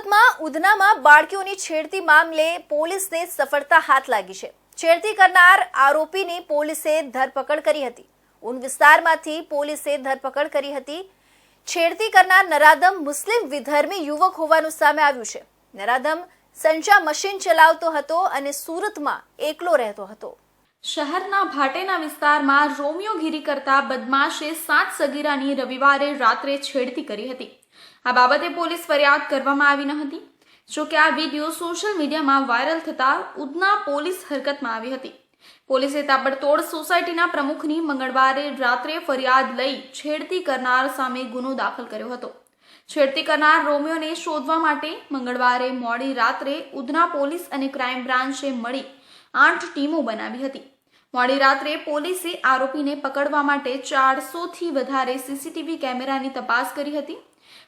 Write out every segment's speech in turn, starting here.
સુરતમાં ઉધનામાં બાળકીઓની છેડતી મામલે પોલીસને સફળતા હાથ લાગી છે. છેડતી કરનાર આરોપીની પોલીસે ધરપકડ કરી હતી. ઉન વિસ્તારમાંથી પોલીસે ધરપકડ કરી હતી. છેડતી કરનાર નરાધમ મુસ્લિમ વિધર્મી યુવક હોવાનું સામે આવ્યું છે. નરાધમ સંચા મશીન ચલાવતો હતો અને સુરતમાં એકલો રહેતો હતો. શહેરના ભાટેના વિસ્તારમાં રોમિયોગીરી કરતા બદમાશે સાત સગીરાની રવિવારે રાત્રે છેડતી કરી હતી. આ બાબતે પોલીસ ફરિયાદ કરવામાં આવી ન હતી. જોકે આ વીડિયો સોશિયલ મીડિયામાં વાયરલ થતા ઉધના પોલીસ હરકતમાં આવી હતી. પોલીસે તાબડતોડ સોસાયટીના પ્રમુખની મંગળવારે રાત્રે ફરિયાદ લઈ છેડતી કરનાર સામે ગુનો દાખલ કર્યો હતો. છેડતી કરનાર રોમિયોને શોધવા માટે મંગળવારે મોડી રાત્રે ઉધના પોલીસ અને ક્રાઇમ બ્રાન્ચે મળી આઠ ટીમો બનાવી હતી. મોડી રાત્રે પોલીસે આરોપીને પકડવા માટે ચારસોથી વધારે સીસીટીવી કેમેરાની તપાસ કરી હતી.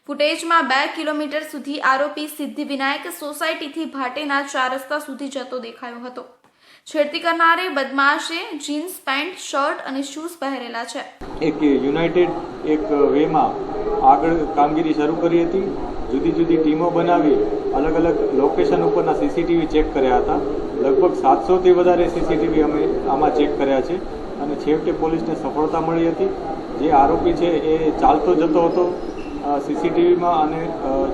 ફૂટેજમાં બે કિલોમીટર સુધી આરોપી સિદ્ધિવિનાયક સોસાયટીથી ભાટેના ચાર રસ્તા સુધી જતો દેખાયો હતો. છેડતી કરનારે બદમાશે જીન્સ, પેન્ટ, શર્ટ અને શૂઝ પહેરેલા છે. એક યુનાઇટેડ એક વેમાં આગળ કામગીરી શરૂ કરી હતી. જુદી જુદી ટીમો બનાવી અલગ અલગ લોકેશન ઉપરના સીસીટીવી ચેક કર્યા હતા. લગભગ સાતસોથી વધારે સીસીટીવી અમે આમાં ચેક કર્યા છે. અને છેવટે પોલીસને સફળતા મળી હતી. જે આરોપી છે એ ચાલતો જતો હતો. સીસીટીવીમાં અને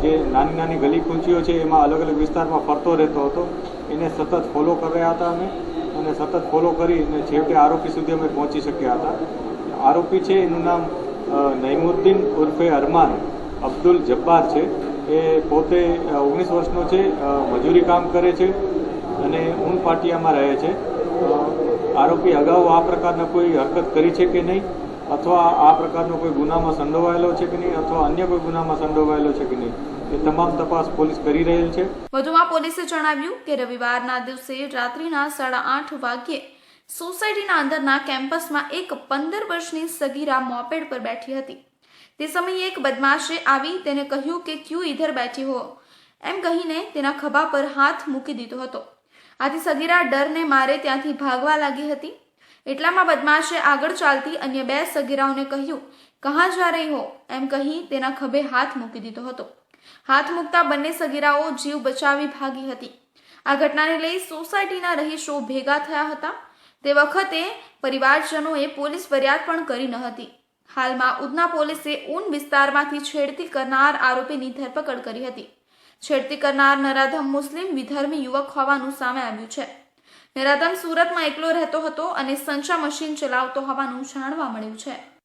જે નાની નાની ગલી ખૂંચીઓ છે એમાં અલગ અલગ વિસ્તારમાં ફરતો રહેતો હતો. એને સતત ફોલો કર્યા હતા અમે. અને સતત ફોલો કરી અને છેવટે આરોપી સુધી અમે પહોંચી શક્યા હતા. આરોપી છે એનું નામ નૈમુદ્દીન ઉર્ફે અરમાન અબ્દુલ જબ્બાર છે. એ પોતે ઓગણીસ વર્ષનો છે મજૂરી કામ કરે છે અને ઊન પાટિયામાં રહે છે. આરોપી અગાઉ આ પ્રકારના કોઈ હરકત કરી છે કે નહીં? અથવા આ પ્રકારનો કોઈ ગુનામાં સંડોવાયેલો છે કે નહીં? અથવા અન્ય કોઈ ગુનામાં સંડોવાયેલો છે કે નહીં? એ તમામ તપાસ પોલીસ કરી રહેલ છે. વધુમાં પોલીસે જણાવ્યું કે રવિવારના દિવસે રાત્રિના સાડા આઠ વાગ્યે સોસાયટીના અંદરના કેમ્પસમાં એક પંદર વર્ષની સગીરા મોપેડ પર બેઠી હતી. તે સમયે એક બદમાશે આવી તેને કહ્યું કે, ક્યુ ઇધર બેઠી હો? એમ કહીને તેના ખભા પર હાથ મૂકી દીધો હતો. આથી સગીરા ડરને મારે ત્યાંથી ભાગવા લાગી હતી. એટલામાં બદમાશે આગળ ચાલતી અન્ય બે સગીરાઓને કહ્યું, કહા જા રહી હો? એમ કહી તેના ખભે હાથ મૂકી દીધો હતો. હાથ મૂકતા બંને સગીરાઓ જીવ બચાવી ભાગી હતી. આ ઘટનાને લઈ સોસાયટીના રહીશો ભેગા થયા હતા. તે વખતે પરિવારજનોએ પોલીસ ફરિયાદ પણ કરી ન હતી. હાલમાં ઉધના પોલીસે ઊન વિસ્તારમાંથી છેડતી કરનાર આરોપીની ધરપકડ કરી હતી. છેડતી કરનાર નરાધમ મુસ્લિમ વિધર્મી યુવક હોવાનું સામે આવ્યું છે. નરાધમ સુરતમાં એકલો રહેતો હતો અને સંચા મશીન ચલાવતો હોવાનું જાણવા મળ્યું છે.